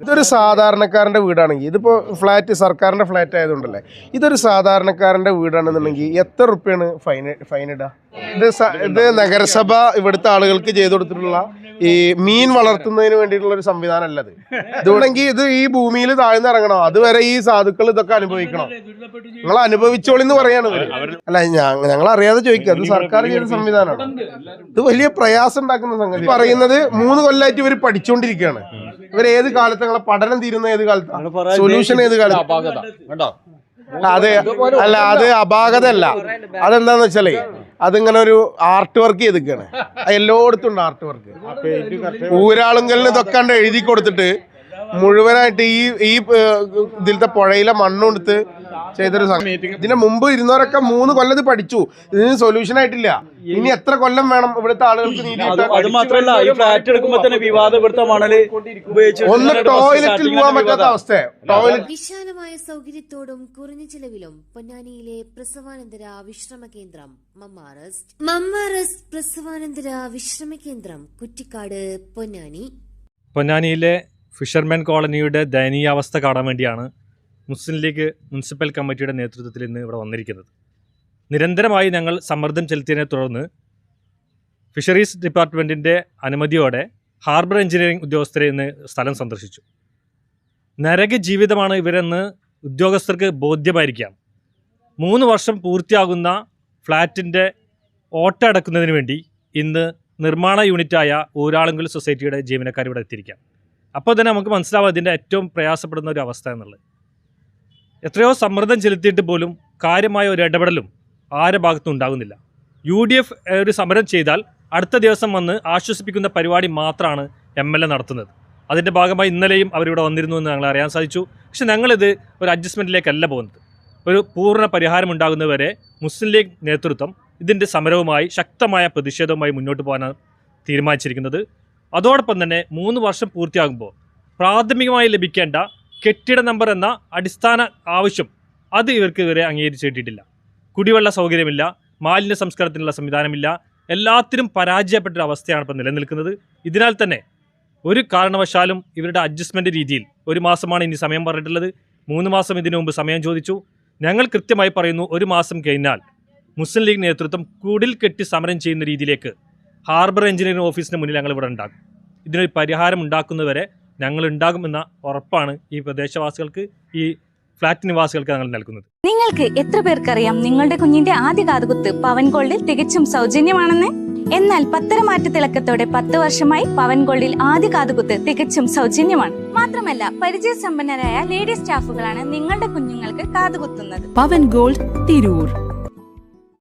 ഇതൊരു സാധാരണക്കാരന്റെ വീടാണെങ്കിൽ ഇതിപ്പോ ഫ്ലാറ്റ് സർക്കാരിന്റെ ഫ്ലാറ്റ് ആയതുകൊണ്ടല്ലേ? ഇതൊരു സാധാരണക്കാരന്റെ വീടാണെന്നുണ്ടെങ്കിൽ എത്ര റുപ്യാണ് ഫൈൻ ഫൈൻ ഇത് ഇത് നഗരസഭ ഇവിടുത്തെ ആളുകൾക്ക് ചെയ്തു കൊടുത്തിട്ടുള്ള ഈ മീൻ വളർത്തുന്നതിന് വേണ്ടിയിട്ടുള്ള ഒരു സംവിധാനം അല്ലത് ഇതുണ്ടെങ്കിൽ ഇത് ഈ ഭൂമിയിൽ താഴ്ന്നിറങ്ങണം അതുവരെ ഈ സാധുക്കൾ ഇതൊക്കെ അനുഭവിക്കണം. നിങ്ങൾ അനുഭവിച്ചോളിന്ന് പറയാണ് അല്ല ഞങ്ങൾ അറിയാതെ ചോദിക്കുക. അത് സർക്കാർ ചെയ്ത സംവിധാനമാണ്. ഇത് വലിയ പ്രയാസം ഉണ്ടാക്കുന്ന സംഗതി. പറയുന്നത് മൂന്ന് കൊല്ലമായിട്ട് ഇവർ പഠിച്ചുകൊണ്ടിരിക്കുകയാണ് ഇവർ ഏത് കാലത്ത് നിങ്ങളെ പഠനം തീരുന്ന ഏത് കാലത്താണ് സൊല്യൂഷൻ ഏത് കാലത്ത്? കണ്ടോ? അതെ അല്ല അത് അപാകത അല്ല അതെന്താന്ന് വെച്ചാലേ അതിങ്ങനെ ഒരു ആർട്ട് വർക്ക് ചെയ്തിരിക്കാണ് എല്ലായിടത്തും ഉണ്ട് ആർട്ട് വർക്ക് ഊരാളുങ്കലിന് ഇതൊക്കെ എഴുതി കൊടുത്തിട്ട് മുഴുവനായിട്ട് ഈ ഈ ഇതിലത്തെ പുഴയിലെ മണ്ണെടുത്ത് ചെയ്തൊരു ഇതിന്റെ ഇതിന് മുമ്പ് ഇരുന്നവരൊക്കെ മൂന്ന് കൊല്ലത് പഠിച്ചു. ഇതിന് സൊല്യൂഷൻ ആയിട്ടില്ല. ഇനി എത്ര കൊല്ലം വേണം ഇവിടുത്തെ ആളുകൾക്ക് നീതി അത് കിട്ടാൻ? അത് മാത്രല്ല ഈ ഫ്ലാറ്റ് എടുക്കുമ്പോ തന്നെ വിവാദം ഇവിടുത്തെ മണൽ ഒന്ന് ടോയ്ലറ്റിൽ പോകാൻ പറ്റാത്ത അവസ്ഥ ടോയ്ലറ്റ് വിശാലമായ സൗകര്യത്തോടും കുറഞ്ഞ ചിലവിലും പൊന്നാനിയിലെ പ്രസവാനന്തര വിശ്രമ കേന്ദ്രം മമ്മാറസ്റ്റ്. മമ്മാറസ്റ്റ് പ്രസവാനന്തര വിശ്രമ കേന്ദ്രം കുറ്റിക്കാട് പൊന്നാനി. പൊന്നാനിയിലെ ഫിഷർമാൻ കോളനിയുടെ ദയനീയാവസ്ഥ കാണാൻ വേണ്ടിയാണ് മുസ്ലിം ലീഗ് മുനിസിപ്പൽ കമ്മിറ്റിയുടെ നേതൃത്വത്തിൽ ഇന്ന് ഇവിടെ വന്നിരിക്കുന്നത്. നിരന്തരമായി ഞങ്ങൾ സമ്മർദ്ദം ചെലുത്തിയതിനെ തുടർന്ന് ഫിഷറീസ് ഡിപ്പാർട്ട്മെന്റിന്റെ അനുമതിയോടെ ഹാർബർ എഞ്ചിനീയറിംഗ് ഉദ്യോഗസ്ഥരെ ഇന്ന് സ്ഥലം സന്ദർശിച്ചു. നരക ജീവിതമാണ് ഇവരെന്ന് ഉദ്യോഗസ്ഥർക്ക് ബോധ്യമായിരിക്കാം. മൂന്ന് വർഷം പൂർത്തിയാകുന്ന ഫ്ലാറ്റിന്റെ ഓട്ട അടക്കുന്നതിന് വേണ്ടി ഇന്ന് നിർമ്മാണ യൂണിറ്റായ ഊരാളുങ്കൽ സൊസൈറ്റിയുടെ ജീവനക്കാർ ഇവിടെ എത്തിയിരിക്കാം. അപ്പോൾ തന്നെ നമുക്ക് മനസ്സിലാവും ഇതിന്റെ ഏറ്റവും പ്രയാസപ്പെടുന്ന ഒരു അവസ്ഥ എന്നുള്ളത്. എത്രയോ സമ്മർദ്ദം ചെലുത്തിയിട്ട് പോലും കാര്യമായ ഒരു ഇടപെടലും ആരുടെ ഭാഗത്തും ഉണ്ടാകുന്നില്ല. യു ഡി എഫ് ഒരു സമരം ചെയ്താൽ അടുത്ത ദിവസം വന്ന് ആശ്വസിപ്പിക്കുന്ന പരിപാടി മാത്രമാണ് എം എൽ എ നടത്തുന്നത്. അതിന്റെ ഭാഗമായി ഇന്നലെയും അവരിവിടെ വന്നിരുന്നു എന്ന് ഞങ്ങൾ അറിയാൻ സാധിച്ചു. പക്ഷെ ഞങ്ങളിത് ഒരു അഡ്ജസ്റ്റ്മെന്റിലേക്കല്ല പോകുന്നത്. ഒരു പൂർണ പരിഹാരം ഉണ്ടാകുന്നവരെ മുസ്ലിം ലീഗ് നേതൃത്വം ഇതിന്റെ സമരവുമായി ശക്തമായ പ്രതിഷേധവുമായി മുന്നോട്ട് പോകാനാണ് തീരുമാനിച്ചിരിക്കുന്നത്. അതോടൊപ്പം തന്നെ മൂന്ന് വർഷം പൂർത്തിയാകുമ്പോൾ പ്രാഥമികമായി ലഭിക്കേണ്ട കെട്ടിട നമ്പർ എന്ന അടിസ്ഥാന ആവശ്യം അത് ഇവർക്ക് ഇവരെ അംഗീകരിച്ചിട്ടില്ല കുടിവെള്ള സൗകര്യമില്ല മാലിന്യ സംസ്കരണത്തിനുള്ള സംവിധാനമില്ല എല്ലാത്തിനും പരാജയപ്പെട്ട അവസ്ഥയാണ് ഇപ്പോൾ നിലനിൽക്കുന്നത്. ഇതിനാൽ തന്നെ ഒരു കാരണവശാലും ഇവരുടെ അഡ്ജസ്റ്റ്മെന്റ് രീതിയിൽ ഒരു മാസമാണ് ഇനി സമയം പറഞ്ഞിട്ടുള്ളത്. മൂന്ന് മാസം ഇതിനു മുമ്പ് സമയം ചോദിച്ചു. ഞങ്ങൾ കൃത്യമായി പറയുന്നു ഒരു മാസം കഴിഞ്ഞാൽ മുസ്ലിം ലീഗ് നേതൃത്വം കുടിൽ കെട്ടി സമരം ചെയ്യുന്ന രീതിയിലേക്ക് ഹാർബർ എഞ്ചിനീയറിംഗ് ഓഫീസിന് മുന്നിൽ ഞങ്ങൾ ഇവിടെ ഉണ്ടാകും ഇതിനൊരു പരിഹാരം ഉണ്ടാക്കുന്നവരെ ഞങ്ങൾ ഉണ്ടാകുമെന്ന ഉറപ്പാണ് ഈ പ്രദേശവാസികൾക്ക് ഈ ഫ്ലാറ്റ് നിവാസികൾക്ക് ഞങ്ങൾ നൽകുന്നത്. നിങ്ങൾക്ക് എത്ര പേർക്കറിയാം നിങ്ങളുടെ കുഞ്ഞിന്റെ ആദ്യ കാതുകുത്ത് പവൻ ഗോൾഡിൽ തികച്ചും സൗജന്യമാണെന്ന്? എന്നാൽ പത്തരമാറ്റ തിളക്കത്തോടെ പത്ത് വർഷമായി പവൻ ഗോൾഡിൽ ആദ്യ കാതുകുത്ത് തികച്ചും സൗജന്യമാണ്. മാത്രമല്ല പരിചയസമ്പന്നരായ ലേഡി സ്റ്റാഫുകളാണ് നിങ്ങളുടെ കുഞ്ഞുങ്ങൾക്ക് കാതുകുത്തുന്നത്. പവൻ ഗോൾഡ് തിരൂർ.